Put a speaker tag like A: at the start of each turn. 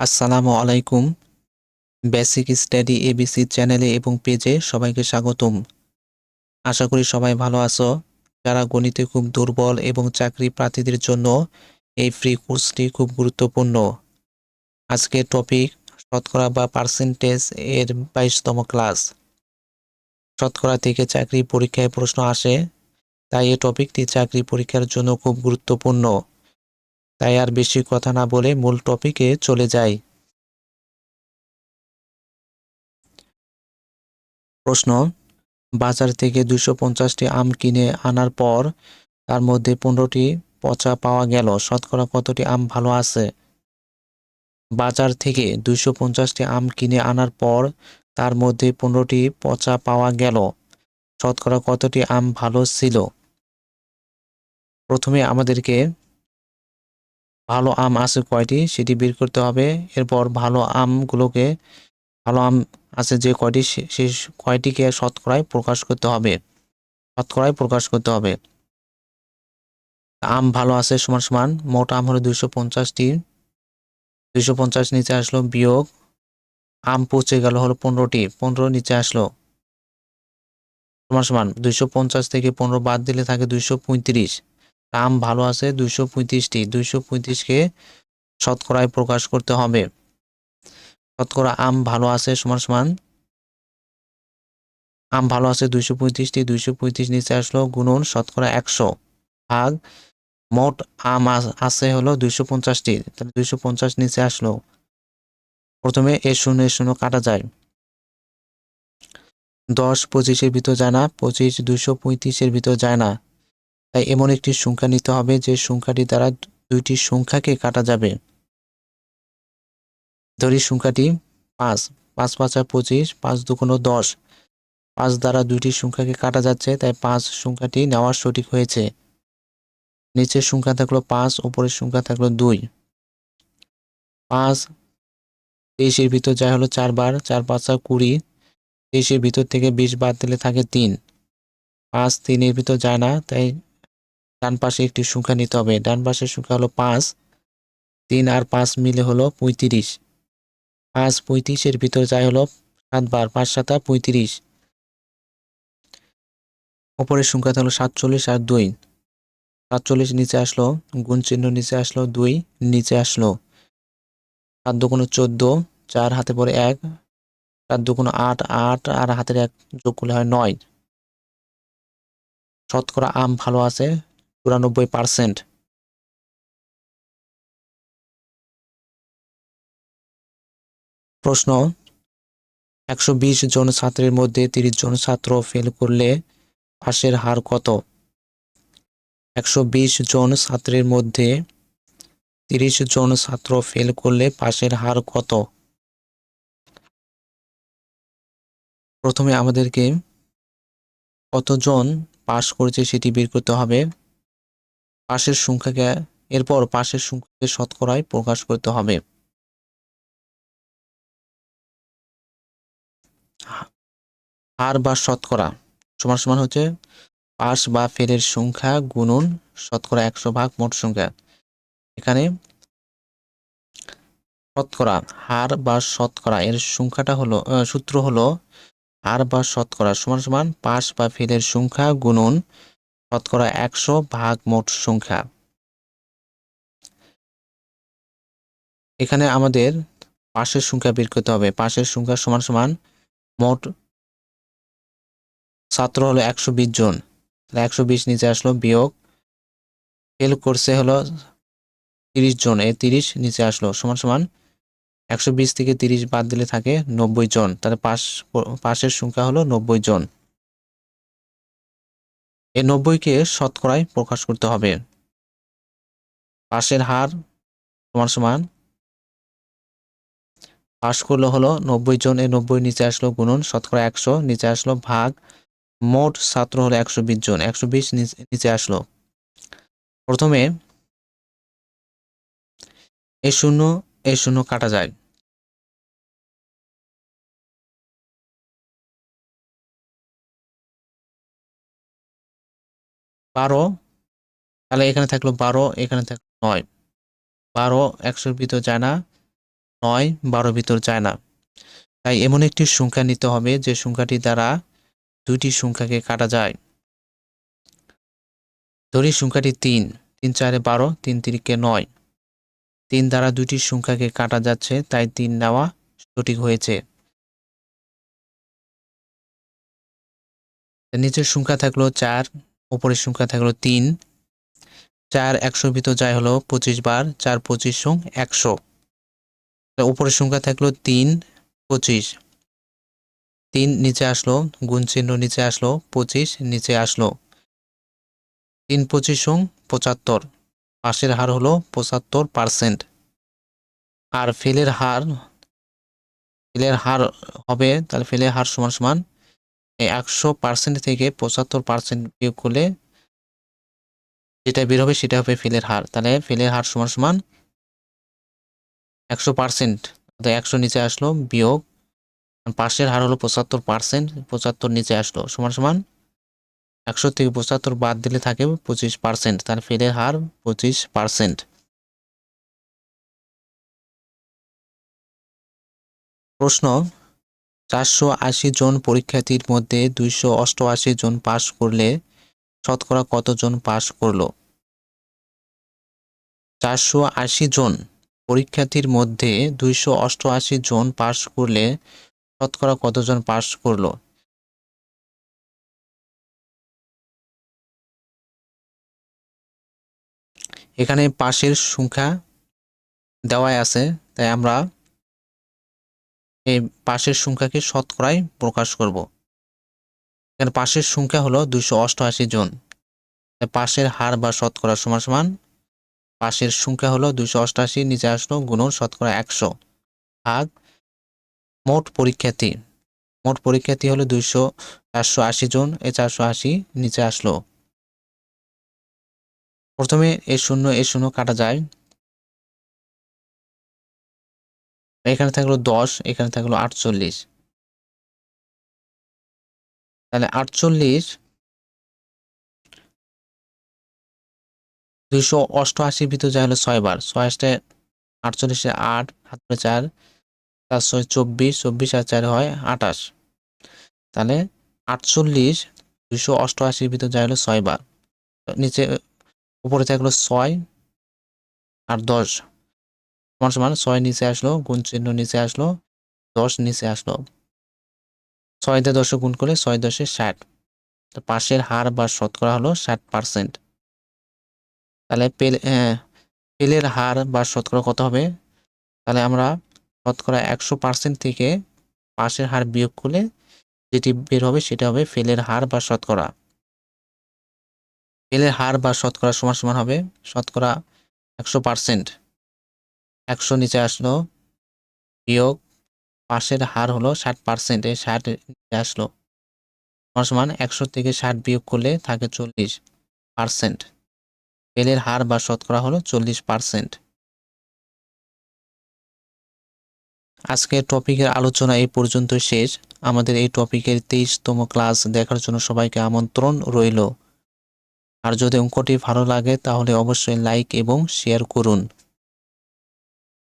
A: আসসালামু আলাইকুম। Basic study ABC চ্যানেলে এবং পেজে সবাইকে স্বাগতম। আশা করি সবাই ভালো আছো। যারা গণিতে খুব দুর্বল এবং চাকরি প্রার্থীদের জন্য এই ফ্রি কোর্সটি খুব গুরুত্বপূর্ণ। আজকে টপিক শতকরা বা পার্সেন্টেজ এর বাইশতম ক্লাস শতকরা থেকে চাকরি পরীক্ষায় প্রশ্ন আসে, তাই এই টপিকটি চাকরি পরীক্ষার জন্য খুব গুরুত্বপূর্ণ। তাই আর বেশি কথা না বলে মূল টপিকে চলে যাই। প্রশ্ন, বাজার থেকে দুশো পঞ্চাশটি আম কিনে আনার পর তার মধ্যে পনেরোটি পচা পাওয়া গেল, শতকরা কতটি আম ভালো আছে? বাজার থেকে দুশো পঞ্চাশটি আম কিনে আনার পর তার মধ্যে পনেরোটি পচা পাওয়া গেল, শতকরা কতটি আম ভালো ছিল? প্রথমে আমাদেরকে ভালো আম আছে কয়টি সেটি বের করতে হবে। এরপর ভালো আমগুলোকে, ভালো আম আছে যে কয়টি সে- কয়টিকে শতকরায় প্রকাশ করতে হবে। শতকরায় প্রকাশ করতে হবে। আম ভালো আছে সমান সমান, মোট আম হলো দুইশো পঞ্চাশটি। দুইশো পঞ্চাশ নিচে আসলো বিয়োগ, আম পচে গেল হলো পনেরোটি, পনেরো নিচে আসলো সমান সমান। দুইশো পঞ্চাশ থেকে পনেরো বাদ দিলে থাকে দুইশো পঁয়ত্রিশ। আম ভালো আছে, দুইশো পঁয়ত্রিশটি, দুইশো পঁয়ত্রিশকে শতকরায় প্রকাশ করতে হবে। শতকরা আম ভালো আছে সমান সমান? আম ভালো আছে দুইশো পঁয়ত্রিশটি, দুইশো পঁয়ত্রিশ নিচে আসলো গুণন শতকরা একশো ভাগ। মোট আম আছে হলো দুইশো পঞ্চাশটি, তাহলে দুইশো পঞ্চাশ নিচে আসলো। প্রথমে এ শূন্য এ শূন্য কাটা যায়। দশ পঁচিশের ভিতর যায় না, পঁচিশ দুইশো পঁয়ত্রিশের ভিতর যায় না। তাই এমন একটি সংখ্যা নিতে হবে যে সংখ্যাটি দ্বারা দুইটি সংখ্যাকে কাটা যাবে। ধরি সংখ্যাটি পাঁচ। পাঁচ পাঁচা পঁচিশ, পাঁচ দুগুণ দশ। পাঁচ দ্বারা দুইটি সংখ্যাকে কাটা যাচ্ছে, তাই পাঁচ সংখ্যাটি নেওয়া সঠিক হয়েছে। নিচের সংখ্যা থাকল পাঁচ, উপরের সংখ্যা থাকল দুই। পাঁচ তেইশের ভিতর যায় হলো চারবার চার পাঁচ পাঁচা কুড়ি তেইশের ভিতর থেকে বিশ বাদ দিলে থাকে তিন। পাঁচ তিনের ভিতর যায় না, তাই ডান পাশে একটি সংখ্যা নিতে হবে। ডান পাশের সংখ্যা হলো পাঁচ। তিন আর পাঁচ মিলে হলো পঁয়ত্রিশ। পাঁচ পঁয়ত্রিশের ভিতর যায় হলো সাতবার। পাঁচ সাতা পঁয়ত্রিশ। ওপরের সংখ্যা হলো সাতচল্লিশ আর দুই। সাতচল্লিশ নিচে আসলো, গুণ চিহ্ন নিচে আসলো দুই, নিচে আসলো। সাত দুগুণ চোদ্দ, চার হাতে পরে এক। চার দুগুণ আট আট আর হাতের এক যোগ করলে হয় নয়। শতকরা আম ভালো আছে। চুরানব্বই পার্সেন্ট। প্রশ্ন, একশো বিশ জন ছাত্রের মধ্যে তিরিশ জন ছাত্র ফেল করলে পাশের হার কত? একশো বিশ জন ছাত্রের মধ্যে তিরিশ জন ছাত্র ফেল করলে পাশের হার কত? প্রথমে আমাদেরকে কতজন পাশ করেছে সেটি বের করতে হবে। পাশের সংখ্যাকে, এরপর পাশের সংখ্যাকে শতকরায় প্রকাশ করতে হবে। হার বা শতকরা সমান সমান হচ্ছে পাস বা ফেলের সংখ্যা গুণন শতকরা একশো ভাগ মোট সংখ্যা। এখানে শতকরা, হার বা শতকরা এর সংখ্যাটা হলো সূত্র হলো হার বা শতকরা সমান সমান পাস বা ফেলের সংখ্যা গুণন শতকরা একশো ভাগ মোট সংখ্যা। এখানে আমাদের পাশের সংখ্যা বের করতে হবে। পাশের সংখ্যা সমান সমান মোট ছাত্র হলো একশো বিশ জন। তাহলে একশো বিশ নিচে আসলো, বিয়োগ ফেল করছে হলো তিরিশ জন। এই তিরিশ নিচে আসলো, সমান সমান একশো বিশ থেকে তিরিশ বাদ দিলে থাকে নব্বই জন। তাহলে পাশ, পাশের সংখ্যা হলো নব্বই জন। এই নব্বইকে শতকরায় প্রকাশ করতে হবে। পাশের হার সমান সমান পাশ করল হলো নব্বই জন এই নব্বই নিচে আসলো গুণন, শতকরা একশো, নিচে আসলো ভাগ, মোট ছাত্র হলো একশো বিশ জন, একশো বিশ নিচে আসলো। প্রথমে এই শূন্য এই শূন্য কাটা যায়। বারো, তাহলে এখানে থাকল বারো, এখানে থাকল নয়। বারো একশোর ভিতর যায় না, নয় বারো ভিতর যায় না। তাই এমন একটি সংখ্যা নিতে হবে যে সংখ্যাটি দ্বারা দুইটি সংখ্যাকে কাটা যায়। ধরি সংখ্যাটি তিন তিন চারে বারো, তিন তিরিকে নয়। তিন দ্বারা দুইটি সংখ্যাকে কাটা যাচ্ছে, তাই তিন নেওয়া সঠিক হয়েছে। নিচের সংখ্যা থাকল চার উপরের সংখ্যা থাকল তিন। চার একশো ভিতর যায় হলো পঁচিশ বার, চার পঁচিশ সং একশো। উপরের সংখ্যা থাকল তিন, পঁচিশ। তিন নিচে আসলো, গুণ চিহ্ন নিচে আসলো, পঁচিশ নিচে আসলো। তিন পঁচিশ সং পঁচাত্তর। পাশের হার হলো পঁচাত্তর পার্সেন্ট। আর ফেলের হার ফেলের হার হবে, তাহলে ফেলের হার সমান সমান একশো পার্সেন্ট থেকে পঁচাত্তর পার্সেন্ট বিয়োগ করলে যেটা বের হবে সেটা হবে ফেলের হার। তাহলে ফেলের হার সমান সমান একশো পার্সেন্ট একশো নিচে আসলো বিয়োগ পাশের হার হলো পঁচাত্তর পার্সেন্ট পঁচাত্তর নিচে আসলো সমান সমান একশো থেকে পঁচাত্তর বাদ দিলে থাকে পঁচিশ পার্সেন্ট তার ফেলের হার পঁচিশ পার্সেন্ট প্রশ্ন চারশো আশি জন পরীক্ষার্থীর মধ্যে দুইশো অষ্টআশি জন পাশ করলে শতকরা কতজন পাশ করল? চারশো আশি জন পরীক্ষার্থীর মধ্যে দুইশো অষ্টআশি জন পাশ করলে শতকরা কতজন পাশ করল? এখানে পাশের সংখ্যা দেওয়াই আছে, তাই আমরা এই পাশের সংখ্যাকে শতকরায় প্রকাশ করব। এখানে পাশের সংখ্যা হলো দুইশো অষ্টআশি জন। পাশের হার বা শতকরা সমান সমান। পাশের সংখ্যা হলো দুইশো অষ্টআশি, নিচে আসলো গুণন শতকরা একশো। ভাগ মোট পরীক্ষার্থী। মোট পরীক্ষার্থী হলো দুইশো চারশো আশি জন এ চারশো আশি নিচে আসলো। প্রথমে এ শূন্য এ শূন্য কাটা যায়। এখানে থাকল দশ, এখানে থাকল আটচল্লিশ। তাহলে আটচল্লিশ দুইশো অষ্টআশি ভিতর যা হলো ছয় বার ছয় আসতে আটচল্লিশে আট হাত চার চার ছয় চব্বিশ চব্বিশ আর চার হয় আটাশ। তাহলে আটচল্লিশ দুইশো অষ্টআশির ভিতর যা হলো ছয় বার নিচে, উপরে থাকল ছয় আর দশ। সমান সমান ছয় নিচে আসলো, গুণ চিহ্ন নিচে আসলো, দশ নিচে আসলো। ছয় দিয়ে দশে গুণ করলে ছয় দশে ষাট। তো পাশের হার বা শতকরা হলো ষাট পার্সেন্ট। তাহলে পেলের হার বা শতকরা কত হবে? তাহলে আমরা শতকরা একশো পার্সেন্ট থেকে পাশের হার বিয়োগ করলে যেটি বের হবে সেটা হবে ফেলের হার বা শতকরা ফেলের হার বা শতকরা সমান সমান হবে শতকরা একশো পার্সেন্ট। একশো নিচে আসলো। বিয়োগ পাশের হার হলো ষাট পার্সেন্টে ষাট নিচে আসলো। সমান একশো থেকে ষাট বিয়োগ করলে থাকে চল্লিশ পার্সেন্ট ফেলের হার বা শতকরা হলো চল্লিশ পার্সেন্ট আজকের টপিকের আলোচনা এই পর্যন্ত শেষ। আমাদের এই টপিকের তেইশতম ক্লাস দেখার জন্য সবাইকে আমন্ত্রণ রইল। আর যদি অঙ্কটি ভালো লাগে তাহলে অবশ্যই লাইক এবং শেয়ার করুন।